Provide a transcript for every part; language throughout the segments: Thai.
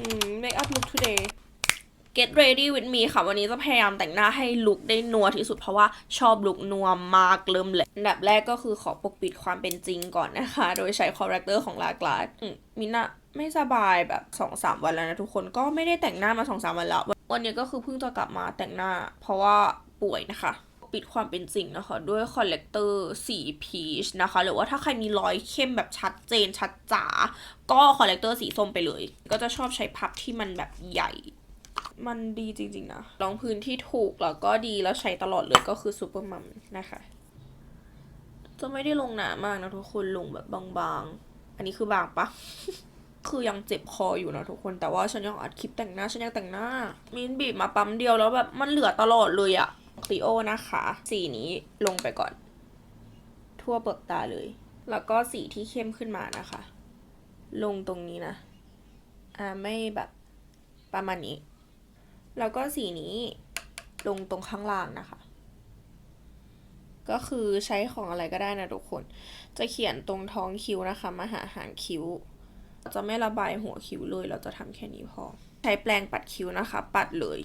ืม make up look today get ready with me ค่ะ วันนี้จะพยายามแต่งหน้าให้ลุคได้นัวที่สุดเพราะว่าชอบลุคนัวมากเริ่มเลยอันดับแรกก็คือขอปกปิดความเป็นจริงก่อนนะคะ โดยใช้คอ r เรคเตอร์ของลากลาสมิน่าไม่สบายแบบ2อสวันแล้วนะทุกคนก็ไม่ได้แต่งหน้ามา2อสวันแล้ว วันนี้ก็คือเพิ่งจะกลับมาแต่งหน้า เพราะว่าป่วยนะคะ ปิดความเป็นจริงนะคะ ด้วยคอลเลกเตอร์สีพีชนะคะ หรือว่าถ้าใครมีรอยเข้มแบบชัดเจนชัดจ๋าก็คอลเลกเตอร์สีส้มไปเลย ก็จะชอบใช้พับที่มันแบบใหญ่มันดีจริง ๆ นะรองพื้นที่ถูกแล้วก็ดีแล้วใช้ตลอดเลยก็คือซูเปอร์มัมนะคะ จะไม่ได้ลงหนามากนะทุกคนลงแบบบางๆ อันนี้คือบางปะ คือยังเจ็บคออยู่นะทุกคนแต่ว่าฉันยังอัดคลิปแต่งหน้า ฉันยังแต่งหน้า มินบีบมาปั๊มเดียวแล้วแบบมันเหลือตลอดเลยอะ คลีโอนะคะ สีนี้ลงไปก่อน ทั่วเปลือกตาเลย แล้วก็สีที่เข้มขึ้นมานะคะ ลงตรงนี้นะ อ่าไม่แบบประมาณนี้ แล้วก็สีนี้ลงตรงข้างล่างนะคะ ก็คือใช้ของอะไรก็ได้นะทุกคน จะเขียนตรงท้องคิ้วนะคะมาหาหางคิ้ว จะไม่ระบายหัวคิ้วเลย เราจะทำแค่นี้พอ ใช้แปรงปัดคิ้วนะคะ ปัดเลย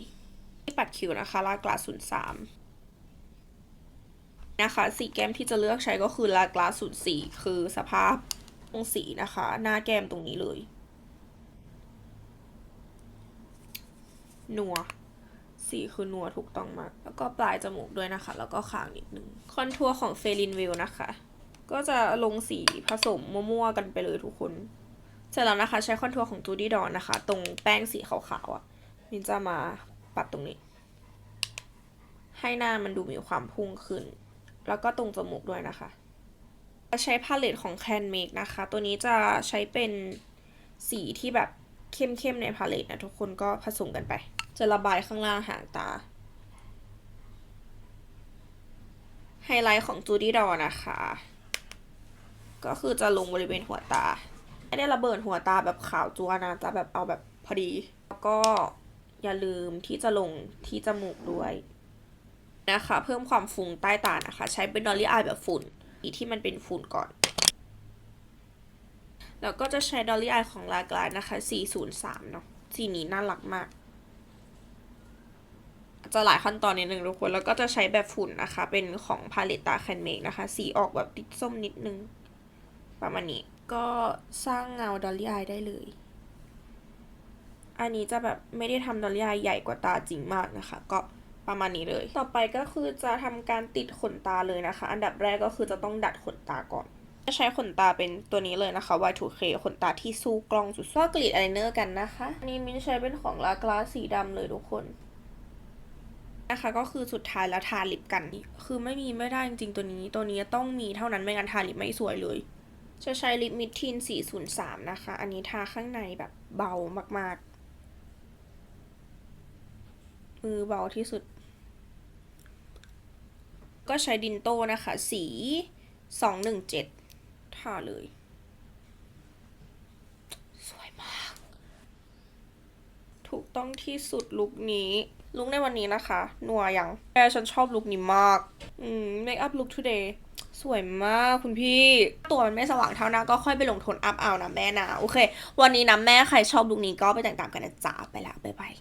ปัดคิวนะคะลากลาศูนย์สามนะคะสีแก้มที่จะเลือกใช้ก็คือลากลาศูนย์สี่คือสภาพตรงสีนะคะ หน้าแก้มตรงนี้เลย นัวสีคือนัวถูกต้องมาก แล้วก็ปลายจมูกด้วยนะคะ แล้วก็คางนิดนึง คอนทัวร์ของเฟลินวิลนะคะ ก็จะลงสีผสมมั่วๆกันไปเลยทุกคน เสร็จแล้วนะคะ ใช้คอนทัวร์ของจูดี้ดอนนะคะ ตรงแป้งสีขาวๆอะ่ะมินจะมา ปัดตรงนี้ ให้หน้ามันดูมีความพุ่งขึ้น แล้วก็ตรงจมูกด้วยนะคะจะใช้พาเลตของ Can Make นะคะ ตัวนี้จะใช้เป็นสีที่แบบเข้มๆในพาเลตนะทุกคนก็ผสมกันไป จะระบายข้างล่างหางตา ไฮไลท์ของจูดี้ดอนะคะ ก็คือจะลงบริเวณหัวตา ไม่ได้ระเบิดหัวตาแบบขาวจัวนะจะแบบเอาแบบพอดี แล้วก็ อย่าลืมที่จะลงที่จมูกด้วยนะคะ เพิ่มความฟุ้งใต้ตานะคะ ใช้เป็นดอลลี่อายแบบฝุ่นอีที่มันเป็นฝุ่นก่อน แล้วก็จะใช้ดอลลี่อายของลากลายนะคะ 403 เนาะสีนี้น่ารักมาก จะหลายขั้นตอนนิดนึงทุกคน แล้วก็จะใช้แบบฝุ่นนะคะ เป็นของพาเลตตาแคนเมกนะคะ สีออกแบบติดส้มนิดนึง ประมาณนี้ ก็สร้างเงาดอลลี่อายได้เลย อันนี้จะแบบไม่ได้ทำดอลลี่อายใหญ่กว่าตาจริงมากนะคะ ก็ประมาณนี้เลย ต่อไปก็คือจะทำการติดขนตาเลยนะคะ อันดับแรกก็คือจะต้องดัดขนตาก่อนจะใช้ขนตาเป็นตัวนี้เลยนะคะ Y2K ขนตาที่สู้กล้องสุดก็กรีดอายไลเนอร์กันนะคะ อันนี้มินใช้เป็นของลากลาสีดำเลยทุกคนนะคะก็คือสุดท้ายแล้วทาลิปกัน คือไม่มีไม่ได้จริงๆตัวนี้ ตัวนี้ต้องมีเท่านั้นไม่งั้นทาลิปไม่สวยเลย จะใช้ลิปมิดทิน403 นะคะ อันนี้ทาข้างในแบบเบามากๆ มือเบาที่สุด ก็ใช้ดินโต้นะคะ สี 217ทาเลย สวยมาก ถูกต้องที่สุดลุคนี้ลุคในวันนี้นะคะ นัวยังแม่ฉันชอบลุคนี้มาก อืม make up look today สวยมากคุณพี่ ตัวมันไม่สว่างเท่านะก็ค่อยไปลงโทนอัพเอานะแม่นะ โอเค วันนี้นะแม่ใครชอบลุคนี้ก็ไปแต่งตามกันนะจ๊ะไปละบ๊ายบาย